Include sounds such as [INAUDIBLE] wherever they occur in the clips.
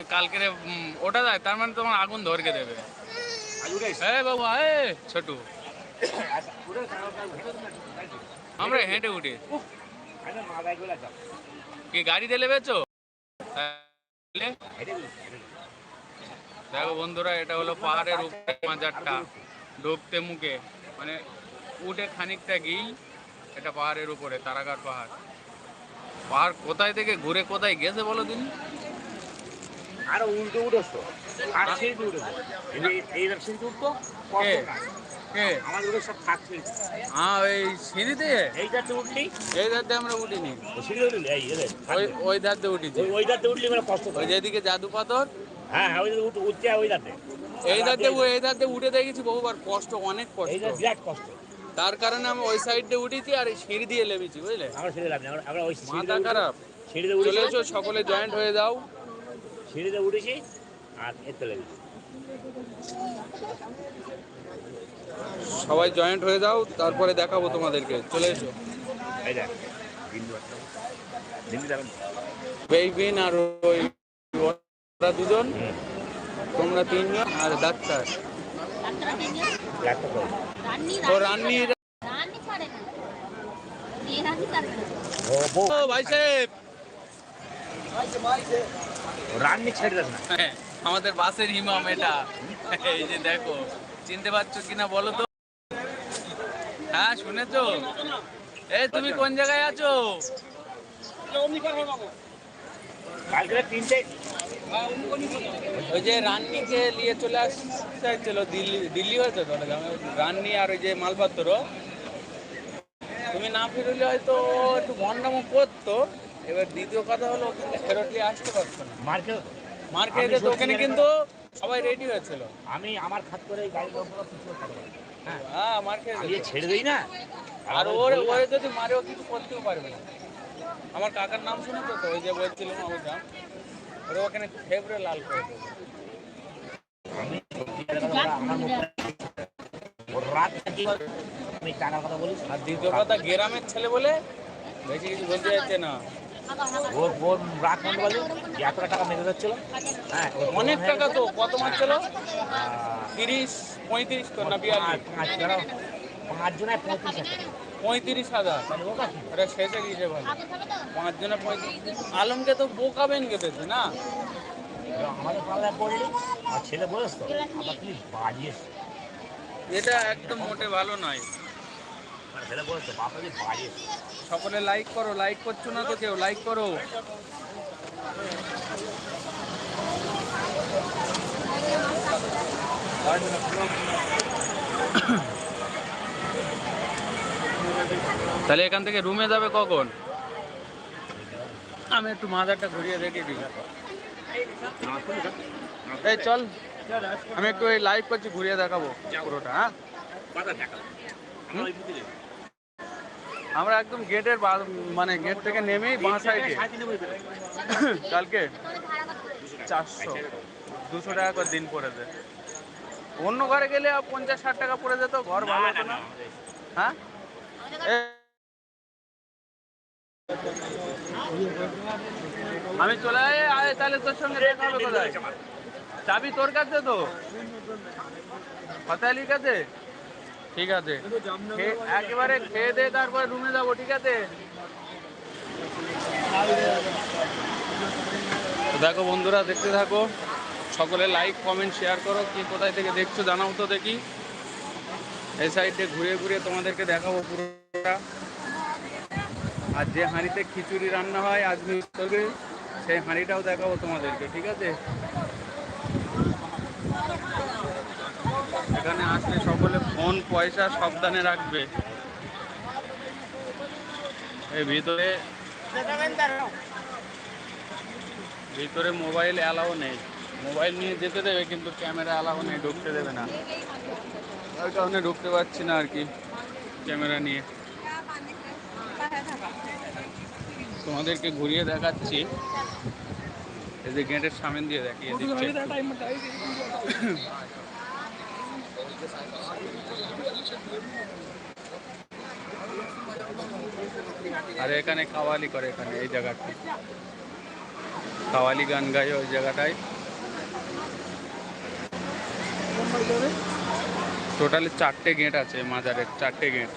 কালকে ওটা যায় তার মানে তোমার আগুন ধরকে দেবে। উঠে এ ছোটু। আমরা হেঁটে উঠি। কি গাড়িতে লেবেছো তাহলে? দেখো বন্ধুরা এটা হলো পাহাড়ের উপরে মাজারটা। ঢুকতে মুখে। মানে উঠে খানিকটা গিয়েই এটা পাহাড়ের উপরে তারাগার পাহাড়। পাহাড় কোথায় থেকে ঘুরে কোথায় গেছে বলো দিন? আরও উল্টো উঠেছো। আর সিঁড়িতে উঠেছো। সিঁড়িতে উঠতো সব থাকছে হ্যাঁ ওই সিঁড়িতে? এই ধারতে উঠলি? এই ধার দিয়ে আমরা উঠিনি। ওই উঠেছি। ওই ওই ধারতে উঠলি মানে কষ্ট ওই যেদিকে জাদু পাথর। হ্যাঁ হ্যাঁ ওই উঠতে ওই ধারতে এই ধার দিয়ে এই ধার দিয়ে উঠে দেখেছি বহুবার। কষ্ট অনেক কষ্ট। বিরাট কষ্ট। তার কারণে আমি ওই সাইড উঠেছি আর সিঁড়ি দিয়ে লেবেছি বুঝলে? আমরা সিঁড়ি লাভ আমরা আমরা ওই সিঁড়িতে মাথা খারাপ। সিঁড়িতে চলে উঠেছি এসো সকলে জয়েন্ট হয়ে যাও। সিঁড়িতে উঠেছি আর এতে সবাই জয়েন্ট হয়ে যাও তারপরে দেখাবো তোমাদেরকে। চলে এসো। বেইবিন আর ওই ওরা দুজন তোমরা তিনজন আর ডাক্তার। আমাদের বাসের ইমাম এটা। এই যে দেখো চিনতে পারছ কিনা বলো তো? হ্যাঁ শুনেছো? এই তুমি কোন জায়গায় আছো? কালকে তিনটে ওই যে রান্নিকে নিয়ে চলে আসতে ছিল দিল্লি দিল্লি হয়েছে তো গ্রামে। রান্নি আর ওই যে মালপাত্র। তুমি না ফিরলে হয়তো একটু ভন্ডামো করতো। এবার দ্বিতীয় কথা হলো কিন্তু ফেরত নিয়ে আসতে পারতো না। মার্কেট মার খেয়ে ওখানে কিন্তু সবাই রেডি হয়েছিল। আমি আমার খাত করে কিছু হ্যাঁ হ্যাঁ মার খেয়ে আমি যেত। যে ছেড়ে দিই না। আর ওরে ওরে যদি মারেও কিছু করতেও পারবে না। আমার কাকার নাম শুনেছো তো? ওই যে বলছিলাম আমার ওখানে ফেবরে লাল করে দেবে। আমি সত্যি কথা বলব, আমার মুখে ওর রাত থাকি আমি টাকার কথা বলিস আর দ্বিতীয় কথা গ্রামের ছেলে বলে বেশি কিছু বলতে যাচ্ছে না। ওর ওর রাত মনে বলি? এত টাকা মেরে যাচ্ছিল। হ্যাঁ অনেক টাকা তো কত মাস ছিল? তিরিশ পঁয়ত্রিশ তো না পাঁচ বিয়াল্লিশ? জনা পাঁচ জনায় পঁয়ত্রিশ হাজার। পঁয়ত্রিশ হাজার। এটা শেষে গিয়েছে ভালো পাঁচ জনে পঁয়ত্রিশ। আলমকে তো বোকাবেন কেটেছে না? আমাদের পাল্লায় পড়লি আর ছেলে তো আবার বাজিয়েছ এটা একদম মোটে ভালো নয়। সকলে লাইক করো লাইক করছ না তো কেউ? লাইক করো। [COUGHS] [COUGHS] [COUGHS] তাহলে এখান থেকে রুমে যাবে কখন? আমি একটু মাজারটা ঘুরিয়ে দেখে দিই। এই চল, আমি একটু এই লাইভ করছি, ঘুরিয়ে দেখাবো পুরোটা হ্যাঁ? আমরা একদম গেটের মানে গেট থেকে নেমেই বাঁ সাইডে। কালকে চারশো, দুশো টাকা করে দিন পড়েছে। অন্য ঘরে গেলে পঞ্চাশ ষাট টাকা পড়ে যেত ঘর ভালো না? হ্যাঁ? আমি চলে আয় তাহলে তোর সঙ্গে দেখা হবে কোথায়? চাবি তোর কাছে তো। ফাতালির কাছে? ঠিক আছে। একেবারে খেয়ে দে, তারপরে রুমে যাব, ঠিক আছে? দেখো বন্ধুরা, দেখতে থাকো। সকলে লাইক কমেন্ট শেয়ার করো, কি কোথায় থেকে দেখছ জানাও তো দেখি। এই সাইডে ঘুরে ঘুরে তোমাদেরকে দেখাবো পুরোটা। আর যে হাঁড়িতে খিচুড়ি রান্না হয় আজমি উৎসবে সেই হাঁড়িটাও দেখাবো তোমাদেরকে, ঠিক আছে? এখানে আসলে সকলে ফোন, পয়সা সাবধানে রাখবে। এই ভিতরে ভিতরে মোবাইল অ্যালাও নেই। মোবাইল নিয়ে যেতে দেবে, কিন্তু ক্যামেরা অ্যালাও নেই, ঢুকতে দেবে না। তার কারণে ঢুকতে পারছি না আর কি ক্যামেরা নিয়ে। তোমাদেরকে ঘুরিয়ে দেখাচ্ছি। এই যে গেটের সামনে দিয়ে দেখিয়ে দিচ্ছি। আর এখানে কাওয়ালি করে এখানে এই জায়গাটা। কাওয়ালি গান গায় ওই জায়গাটায়। টোটালি চারটে গেট আছে মাজারের চারটে গেট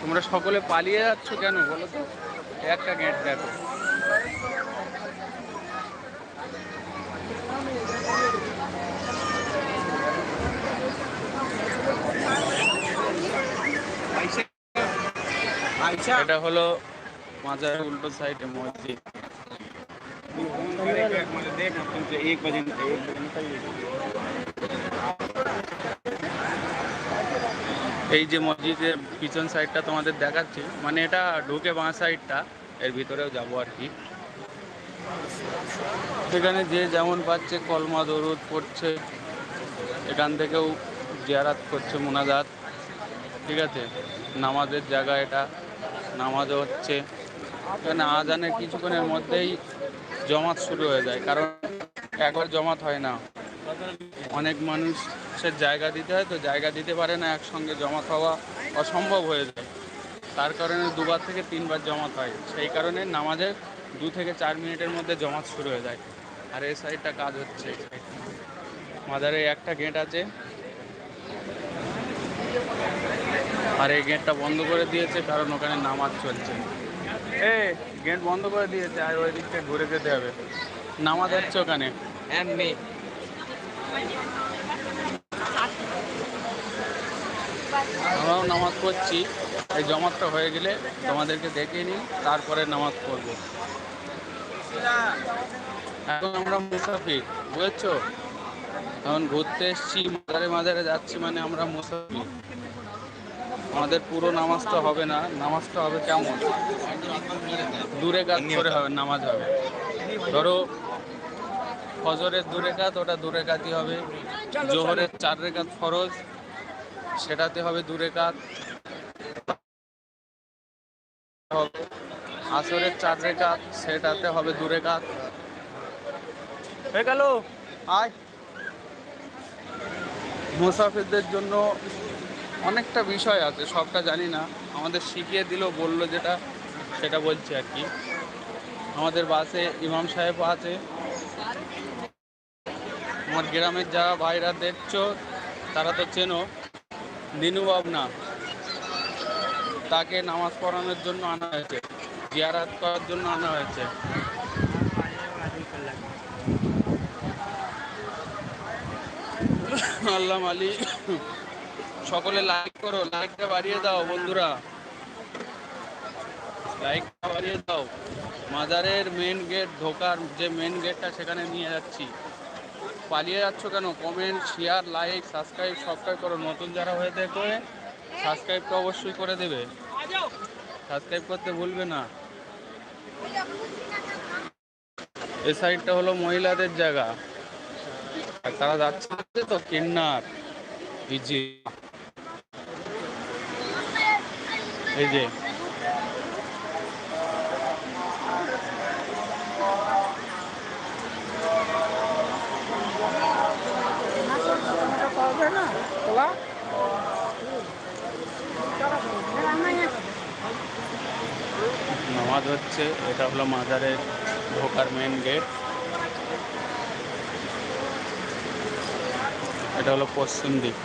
তোমরা সকলে পালিয়ে যাচ্ছ কেন বলো তো একটা গেট দেখো এটা হলো মাজারের উল্টো সাইডে মসজিদ एक बजे एक बजे এই যে মসজিদের পিছন সাইডটা তোমাদের দেখাচ্ছি মানে এটা ঢুকে বাঁ সাইডটা এর ভিতরেও যাব আর কি। সেখানে যে যেমন পাচ্ছে, কলমা, দরুদ পড়ছে, এখান থেকেও জিয়ারাত করছে মোনাজাত, ঠিক আছে? নামাজের জায়গা এটা, নামাজও হচ্ছে। এখানে আজানের কিছুক্ষণের মধ্যেই জমাত শুরু হয়ে যায়, কারণ একবার জমাত হয় না। অনেক মানুষের জায়গা দিতে হয়, তো জায়গা দিতে পারে না, একসঙ্গে জমা হওয়া অসম্ভব হয়ে যায়। তার কারণে দুবার থেকে তিনবার জমাত হয়। সেই কারণে নামাজের দু থেকে চার মিনিটের মধ্যে জমাত শুরু হয়ে যায়। আর এই সাইডটা কাজ হচ্ছে। মাদারে একটা গেট আছে। আর এই গেটটা বন্ধ করে দিয়েছে, কারণ ওখানে নামাজ চলছে। এ গেট বন্ধ করে দিয়েছে, আর ওই দিকটা ঘুরে যেতে হবে। নামাজ হচ্ছে ওখানে। And me. আমরাও নামাজ পড়ছি। এই জমাতটা হয়ে গেলে তোমাদেরকে দেখে নিই তারপরে নামাজ পড়ব। এখন আমরা মুসাফির বুঝেছ? এখন ঘুরতে এসছি মাজারে মাজারে যাচ্ছি মানে আমরা মুসাফির। আমাদের পুরো নামাজটা হবে না নামাজটা হবে কেমন? দূরে কাজ করে হবে নামাজ হবে। ধরো ফজরের দূরে কাত ওটা দূরে কাতই হবে। জোহরের চার রেখাত ফরজ সেটাতে হবে দূরে কাত হবে আসরের চার রেখাত সেটাতে হবে দূরে কাত হয়ে গেল আয়। মুসাফিরদের জন্য অনেকটা বিষয় আছে সবটা জানি না। আমাদের শিখিয়ে দিল বলল যেটা সেটা বলছি আর কি। আমাদের বাসে ইমাম সাহেব আছে। আমার গ্রামের যারা ভাইরা দেখছ তারা তো চেনো। দিনু না তাকে নামাজ পড়ানোর জন্য আনা হয়েছে, জিয়ারাত করার জন্য আনা হয়েছে। আল্লাহ মালি সকলে লাইক করো লাইকটা বাড়িয়ে দাও বন্ধুরা। লাইকটা বাড়িয়ে দাও। মাজারের মেন গেট ঢোকার যে মেন গেটটা সেখানে নিয়ে যাচ্ছি। পালিয়ে যাচ্ছ কেন? কমেন্ট শেয়ার লাইক সাবস্ক্রাইব সবটাই করো। নতুন যারা হয়ে দেখবে সাবস্ক্রাইবটা অবশ্যই করে দেবে। সাবস্ক্রাইব করতে ভুলবে না। এই সাইডটা হলো মহিলাদের জায়গা। আর তারা যাচ্ছে তো কিন্নার। এই যে। নামাজ হচ্ছে, এটা হলো মাজারের ঢোকার মেন গেট এটা হলো পশ্চিম দিক।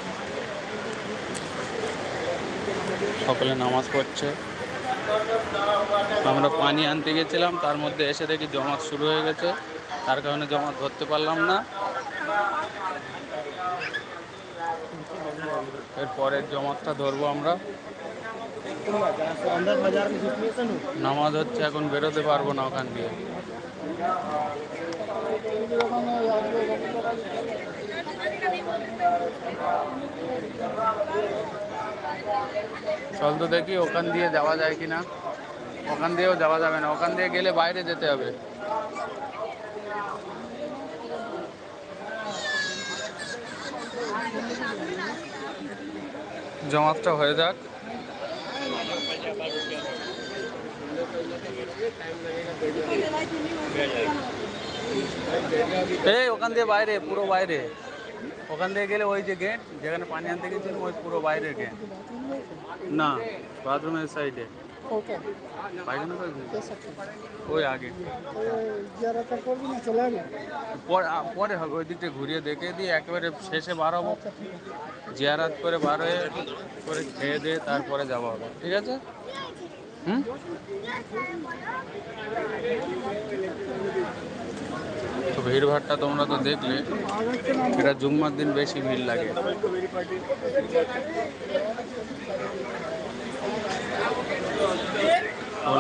সকলে নামাজ পড়ছে। আমরা পানি আনতে গেছিলাম, তার মধ্যে এসে দেখি জমাত শুরু হয়ে গেছে। তার কারণে জমাত ধরতে পারলাম না। এর পরের জমাতটা ধরবো আমরা। নামাজ হচ্ছে এখন বেরোতে পারব না ওখান দিয়ে। চল তো দেখি ওখান দিয়ে যাওয়া যায় কি না ওখান দিয়েও যাওয়া যাবে না। ওখান দিয়ে গেলে বাইরে যেতে হবে। জমাতটা হয়ে যাক। এই ওখান দিয়ে বাইরে, পুরো বাইরে। ওখান দিয়ে গেলে ওই যে গেট যেখানে পানি আনতে গেছিলাম, ওই পুরো বাইরের গেট না বাথরুমের সাইডে ওই আগে। জিয়ারাটা পরে হবে, ওই দিকটা ঘুরিয়ে দেখে দিয়ে একেবারে শেষে বার হব। জিয়ারাত করে বার হয়ে করে খেয়ে দিয়ে তারপরে যাওয়া হবে ঠিক আছে? হুম? তো ভিড় ভাড়টা তোমরা তো দেখলে এটা জুম্মার দিন বেশি ভিড় লাগে ফুল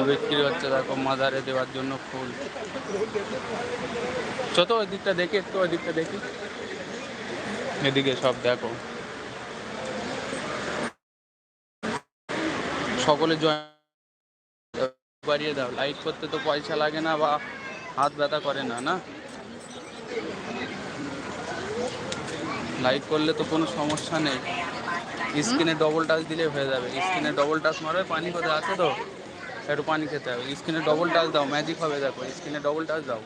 বিক্রি হচ্ছে দেখো মাজারে দেওয়ার জন্য ফুল। চত ওই দিকটা দেখি একটু ওই দিকটা দেখি। এদিকে সব দেখো। সকলে জয়েন বাড়িয়ে দাও। লাইক করতে তো পয়সা লাগে না বা হাত ব্যথা করে না না? লাইক করলে তো কোনো সমস্যা নেই। স্ক্রিনে ডবল টাচ দিলে হয়ে যাবে। স্ক্রিনে ডবল টাচ মারবে পানি কোথায় আছে তো? একটু পানি খেতে হবে স্ক্রিনে ডবল টাচ দাও ম্যাজিক হবে দেখো স্ক্রিনে ডবল টাচ দাও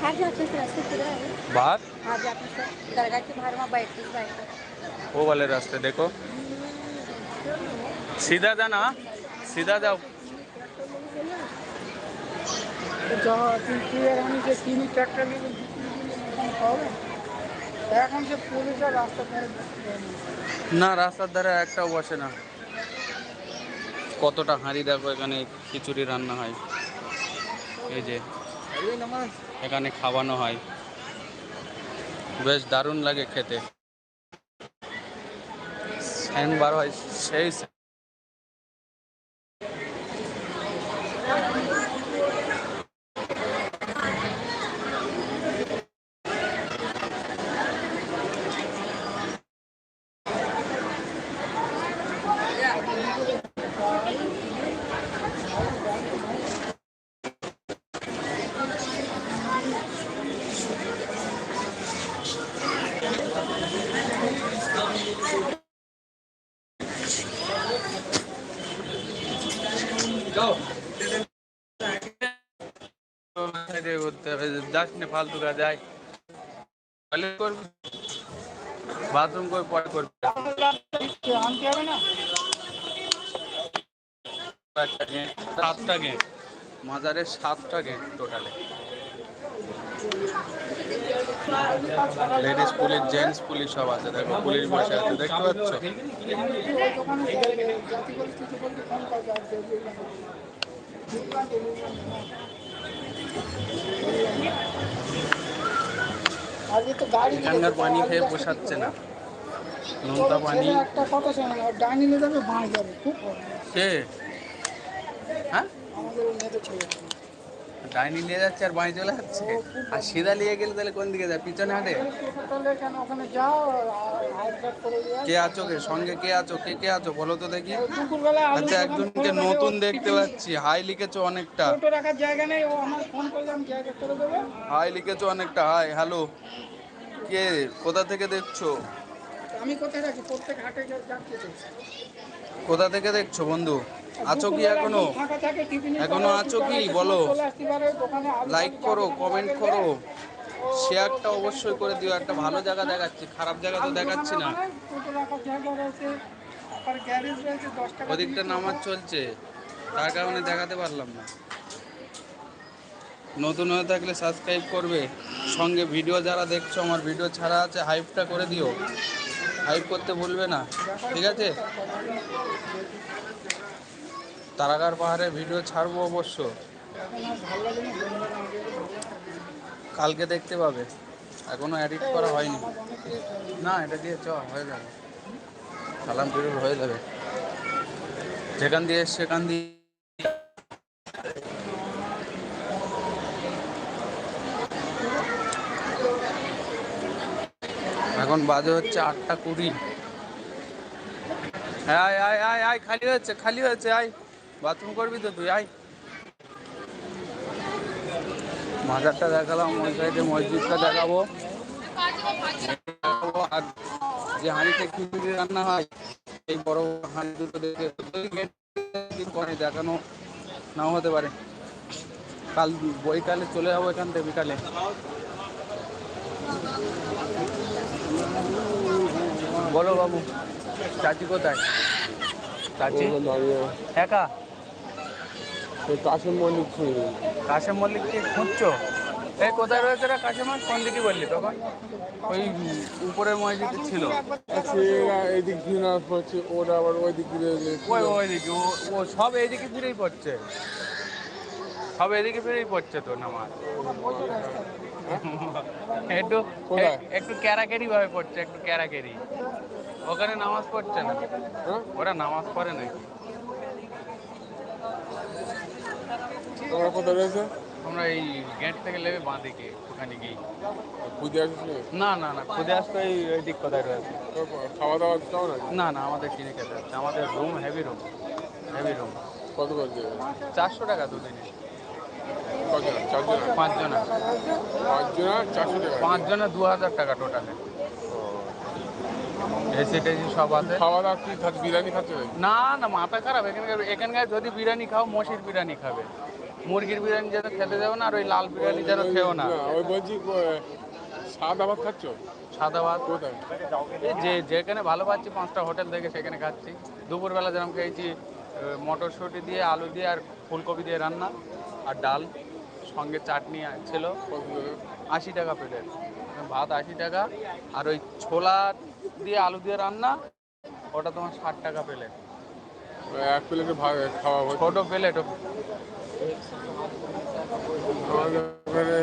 बाहेर जाते रस्ते पुढे आहे बाहर हा जाते सर दर्गाच्या बाहेर मग बैठतेच बाहेर वो वाले रास्ते देखो सीधा जाना हाँ? सीधा जाओ এখন না, রাস্তার ধারে একটাও বসে না। কতটা হাঁড়ি দেখো, এখানে খিচুড়ি রান্না হয়। এই যে, এখানে খাওয়ানো হয়। বেশ দারুণ লাগে খেতে। বার হয়, সেই করতে হবে যাস না ফালতু কাজ যায় তাহলে করবি। বাথরুম করে পরে করবি। সাতটা গেট মাজারের সাতটা গেট টোটালে লেডিস পুলিশ জেন্টস পুলিশ সব আছে। দেখো পুলিশ বসে আছে। দেখতে পাচ্ছ? দোকানে জাতি পরিস্থিতি বলতে ফোন করবে আর দেখবে আজকে তো গাড়ি নিয়ে এখানকার গেছে, পানি খেয়ে পোষাচ্ছে না। নোনতা পানি। একটা কথা শোনা ডাইনি নিয়ে যাবে বাঁ যাবে খুব কে হ্যাঁ? আমাদের নেতা ছেলে। ডাইনি নিয়ে যাচ্ছে আর বাঁয়ে চলে যাচ্ছে। আর সিধা নিয়ে গেলে তাহলে কোন দিকে যায়? পিছনে হাঁটে? কে আছো কে? সঙ্গে কে আছো? কে কে আছো? বলো তো দেখি। আচ্ছা একজনকে নতুন দেখতে পাচ্ছি। হাই লিখেছো অনেকটা। রাখার জায়গা নেই ফোন হাই লিখেছো অনেকটা। Hi hello. কে? কোথা থেকে দেখছ? আমি কোথায় রাখি? প্রত্যেক হাটে। কোথা থেকে দেখছ বন্ধু? আছো কি এখনও? এখনও আছো কি? বলো। লাইক করো কমেন্ট করো। শেয়ারটা অবশ্যই করে দিও। একটা ভালো জায়গা দেখাচ্ছি। খারাপ জায়গা তো দেখাচ্ছি না। ওদিকটা নামাজ চলছে। তার কারণে দেখাতে পারলাম না। নতুন হয়ে থাকলে সাবস্ক্রাইব করবে। সঙ্গে ভিডিও যারা দেখছ, আমার ভিডিও ছাড়া আছে হাইপটা করে দিও। হাইপ করতে ভুলবে না। ঠিক আছে? তারাগার পাহাড়ে ভিডিও ছাড়বো অবশ্য। কালকে দেখতে পাবে। এখনও এডিট করা হয়নি। হয়ে। না, এটা দিয়ে চ, হয়ে যাবে। সালাম পিরুল হয়ে যাবে। যেখান দিয়ে সেখান দিয়ে এখন বাজে হচ্ছে আটটা কুড়ি। হ্যাঁ আয় আয় আয় আয়, খালি হয়েছে খালি হয়েছে, আয়। বাথরুম করবি তো তুই আয়। মাজারটা দেখালাম ওই সাইডে মসজিদটা দেখাবো। আর যে হাঁড়িতে খিচুড়ি রান্না হয় এই বড় হাঁড়ি দুটো দেখে পরে দেখানো নাও হতে পারে। কাল বইকালে চলে যাব এখান থেকে বিকালে। বলো বাবু চাচি কোথায়? চাচি? একা? কাশেম মল্লিক কাশেম মল্লিককে খুঁজছো? এই কোথায় রয়েছে রে কাশেম? কোন দিকে বললি তখন? ওই উপরের মসজিদে ছিল। এরা এদিক ঘিরে পড়ছে ওরা আবার ওই দিক ঘিরে ওই ওই দিকে ও সব এইদিকে ফিরেই পড়ছে। সব এদিকে ফিরেই পড়ছে তো নামাজ। একটু? একটু ক্যারাকেরি ভাবে পড়ছে একটু ক্যারাকেরি। ওখানে নামাজ পড়ছে না? হ্যাঁ? ওরা নামাজ পড়ে নাকি? তোমরা কোথায় রয়েছে? আমরা এই গেট থেকে নেবে বাঁ দিকে ওখানে গিয়ে। বুঝে আসিস না না না খুদে আসতো এই দিক কোথায় রয়েছে? খাওয়া দাওয়া কেমন আছে না না আমাদের কিনে খেতে হচ্ছে। আমাদের room heavy room heavy room কত করে দেবে চারশো টাকা দুদিনে। পাঁচজনা পাঁচজন দু হাজার টাকা টোটালে এসি টেসি সব আছে। খাওয়া দাওয়া কি বিরিয়ানি খাচ্ছে না না মাথা খারাপ। এখানকার এখানকার যদি বিরিয়ানি খাও মসির বিরিয়ানি খাবে। মুরগির বিরিয়ানি যেন খেতে যাবে না আর ওই লাল বিরিয়ানি যেন খেও না। ওই বলছি সাদা ভাত খাচ্ছ? সাদা ভাত? কোথায়? যে যেখানে ভালো পাচ্ছি পাঁচটা হোটেল থেকে সেখানে খাচ্ছি। দুপুরবেলা যেরকম খেয়েছি মটরশুঁটি দিয়ে আলু দিয়ে আর ফুলকপি দিয়ে রান্না আর ডাল সঙ্গে চাটনি ছিল আশি টাকা প্লেট ভাত আশি টাকা আর ওই ছোলা দিয়ে আলু দিয়ে রান্না ওটা তোমার ষাট টাকা প্লেট এক প্লেটে খাওয়া ছোটো প্লেট আমাদের ওখানে